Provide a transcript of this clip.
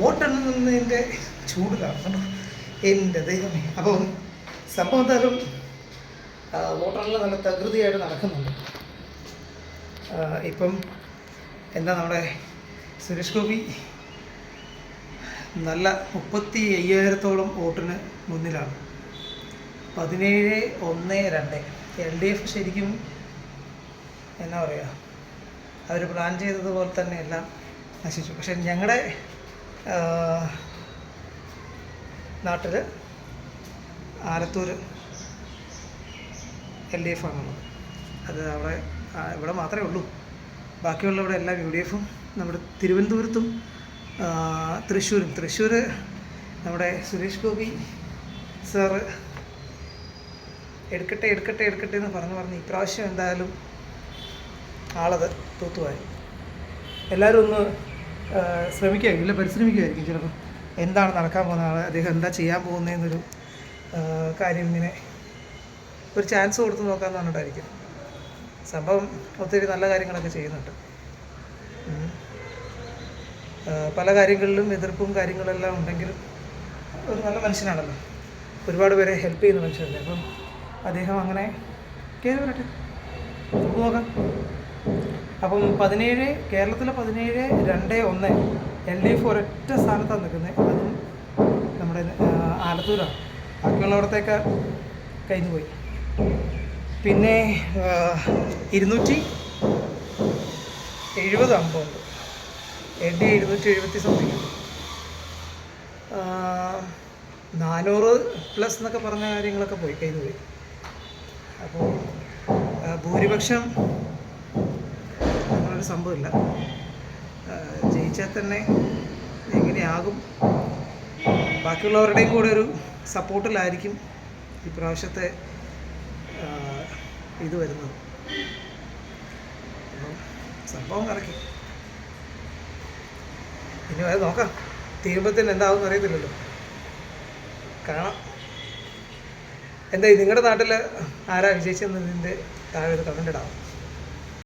വോട്ടെണ്ണുന്നതിന്റെ ചൂട് കാണണം എന്റെ ദൈവമേ. അപ്പം സംഭവം എന്തായാലും വോട്ടെണ്ണൽ നല്ല തകൃതിയായിട്ട് നടക്കുന്നുണ്ട്. ഇപ്പം എന്താ നമ്മുടെ സുരേഷ് ഗോപി നല്ല മുപ്പത്തി അയ്യായിരത്തോളം വോട്ടിന് മുന്നിലാണ്. പതിനേഴ് ഒന്ന് രണ്ട്. എൽ ഡി എഫ് ശരിക്കും എന്നാ പറയുക അവർ പ്ലാൻ ചെയ്തതുപോലെ തന്നെ എല്ലാം നശിച്ചു. പക്ഷെ ഞങ്ങളുടെ നാട്ടിൽ ആലത്തൂർ എൽ ഡി എഫ് ആണുള്ളത്. അത് അവിടെ ഇവിടെ മാത്രമേ ഉള്ളൂ. ബാക്കിയുള്ള ഇവിടെ എല്ലാം യു ഡി എഫും നമ്മുടെ തിരുവനന്തപുരത്തും തൃശ്ശൂരും. തൃശ്ശൂർ നമ്മുടെ സുരേഷ് ഗോപി സാറ് എടുക്കട്ടെ എടുക്കട്ടെ എടുക്കട്ടെ എന്ന് പറഞ്ഞു പറഞ്ഞ് ഇപ്രാവശ്യം എന്തായാലും ആളത് തൂത്തുവായി എല്ലാവരും ഒന്ന് ഇല്ല പരിശ്രമിക്കുമായിരിക്കും ചിലപ്പോൾ എന്താണ് നടക്കാൻ പോകുന്നത്? അദ്ദേഹം എന്താ ചെയ്യാൻ പോകുന്നതെന്നൊരു കാര്യം ഇങ്ങനെ ഒരു ചാൻസ് കൊടുത്ത് നോക്കാമെന്ന് പറഞ്ഞിട്ടായിരിക്കും. സംഭവം ഒത്തിരി നല്ല കാര്യങ്ങളൊക്കെ ചെയ്യുന്നുണ്ട്. പല കാര്യങ്ങളിലും എതിർപ്പും കാര്യങ്ങളെല്ലാം ഉണ്ടെങ്കിലും ഒരു നല്ല മനുഷ്യനാണല്ലോ. ഒരുപാട് പേരെ ഹെൽപ്പ് ചെയ്യുന്ന മനുഷ്യരല്ലേ അപ്പം അദ്ദേഹം അങ്ങനെ കയറി വരട്ടെ. നോക്കാം. അപ്പം പതിനേഴ് കേരളത്തിലെ പതിനേഴ് രണ്ട് ഒന്ന് എൽ ഡി എഫ് ഒരൊറ്റ സ്ഥാനത്താണ് നിൽക്കുന്നത്. അതും നമ്മുടെ ആലത്തൂരാണ്. ബാക്കിയുള്ളവിടത്തേക്ക് കഴിഞ്ഞു പോയി. പിന്നെ ഇരുന്നൂറ്റി എഴുപത് അമ്പുണ്ട് എൽ ഡി ഇരുന്നൂറ്റി എഴുപത്തി സംതിങ് നാനൂറ് പ്ലസ് എന്നൊക്കെ പറഞ്ഞ കാര്യങ്ങളൊക്കെ പോയി കഴിഞ്ഞു പോയി. അപ്പോൾ ഭൂരിപക്ഷം സംഭവമില്ല. ജയിച്ചാൽ തന്നെ എങ്ങനെയാകും? ബാക്കിയുള്ളവരുടെയും കൂടെ ഒരു സപ്പോർട്ടിലായിരിക്കും ഈ പ്രാവശ്യത്തെ ആ, ഇത് വരുന്നത്. സംഭവം കറക്കി. ഇനി അത് നോക്കാം. തീരുമ്പത്തിന് എന്താവും അറിയത്തില്ലല്ലോ. കാണാം. എന്തായി നിങ്ങളുടെ നാട്ടിൽ ആരാ വിജയിച്ചെന്നതിന്റെ താഴെ ഒരു കമന്റ് ഇടാം